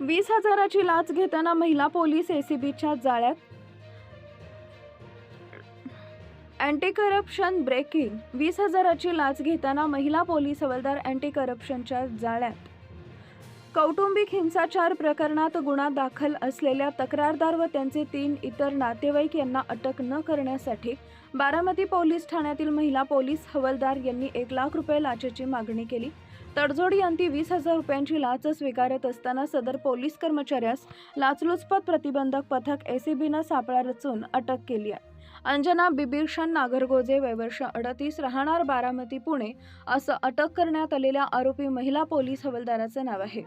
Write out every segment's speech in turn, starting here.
वीस हजाराची लाच घेताना महिला पोलीस एसीबीच्या जाळ्यात. अँटी करप्शन ब्रेकिंग वीस हजाराची लाच घेताना महिला पोलीस हवालदार अँटी करप्शनच्या जाळ्यात. कौटुंबिक हिंसाचार प्रकरणात गुन्हा दाखल असलेल्या तक्रारदार व त्यांचे तीन इतर नातेवाईक यांना अटक न करण्यासाठी बारामती पोलीस ठाण्यातील महिला पोलीस हवालदार यांनी एक लाख रुपये लाचेची मागणी केली. तडजोडी यांती वीस हजार रुपयांची लाच स्वीकारत असताना सदर पोलीस कर्मचाऱ्यास लाचलुचपत प्रतिबंधक पथक एसीबीनं सापळा रचून अटक केली आहे. अंजना बिबिरशन नागरगोजे वयवर्ष अडतीस राहणार बारामती पुणे असं अटक करण्यात आलेल्या आरोपी महिला पोलीस हवालदाराचं नाव आहे.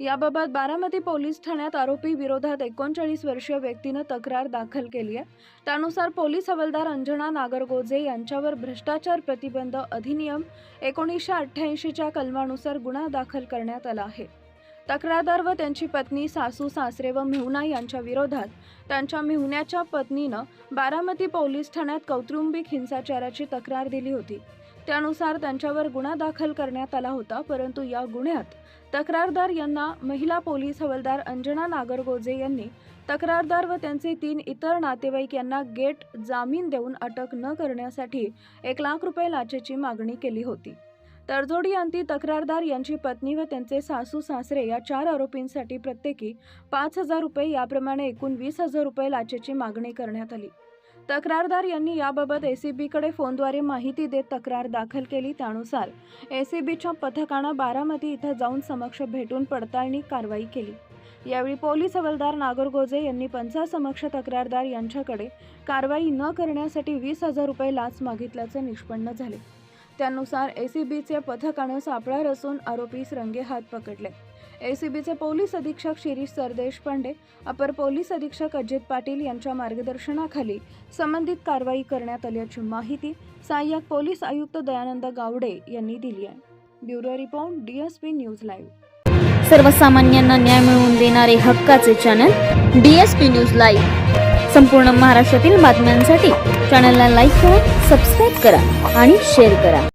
याबाबत बारामती पोलीस ठाण्यात आरोपी विरोधात एकोणचाळीस वर्षीय व्यक्तीनं तक्रार दाखल केली आहे. त्यानुसार पोलीस हवालदार अंजना नागरगोजे यांच्यावर भ्रष्टाचार प्रतिबंध अधिनियम एकोणीसशे अठ्ठ्याऐंशीच्या कलमानुसार गुन्हा दाखल करण्यात आला आहे. तक्रारदार व त्यांची पत्नी सासू सासरे व मेहुणा यांच्या विरोधात त्यांच्या मेहुण्याच्या पत्नीनं बारामती पोलीस ठाण्यात कौटुंबिक हिंसाचाराची तक्रार दिली होती. त्यानुसार त्यांच्यावर गुन्हा दाखल करण्यात आला होता परंतु या गुन्ह्यात तक्रारदार यांना महिला पोलीस हवालदार अंजना नागरगोजे यांनी तक्रारदार व त्यांचे तीन इतर नातेवाईक यांना गेट जामीन देऊन अटक न करण्यासाठी एक लाख रुपये लाचेची मागणी केली होती. तडजोडी अंती तक्रारदार यांची पत्नी व त्यांचे सासू सासरे या चार आरोपींसाठी प्रत्येकी पाच हजार रुपये याप्रमाणे एकूण वीस हजार रुपये लाचेची मागणी करण्यात आली. तक्रारदार यांनी याबाबत एसीबीकडे फोनद्वारे माहिती देत तक्रार दाखल केली. त्यानुसार एसीबीच्या पथकानं बारामती इथं जाऊन समक्ष भेटून पडताळणी कारवाई केली. यावेळी पोलीस हवालदार नागरगोजे यांनी पंचासमक्ष तक्रारदार यांच्याकडे कारवाई न करण्यासाठी वीस हजार रुपये लाच मागितल्याचे निष्पन्न झाले. त्यानुसार ए सी बीचे पथकानं सापळा रचून आरोपीस रंगेहात पकडले. ए सी बीचे पोलीस अधीक्षक शिरीष सरदेशपांडे अपर पोलीस अधीक्षक अजित पाटील यांच्या मार्गदर्शनाखाली संबंधित कारवाई करण्यात आल्याची माहिती सहाय्यक पोलीस आयुक्त दयानंद गावडे यांनी दिली आहे. Bureau report DSP News Live. सर्वसामान्यांना न्याय मिळवून देणारे हक्काचे channel D S P News Live. संपूर्ण महाराष्ट्रातील बातम्यांसाठी चॅनलला लाईक करा सबस्क्राईब करा आणि शेअर करा.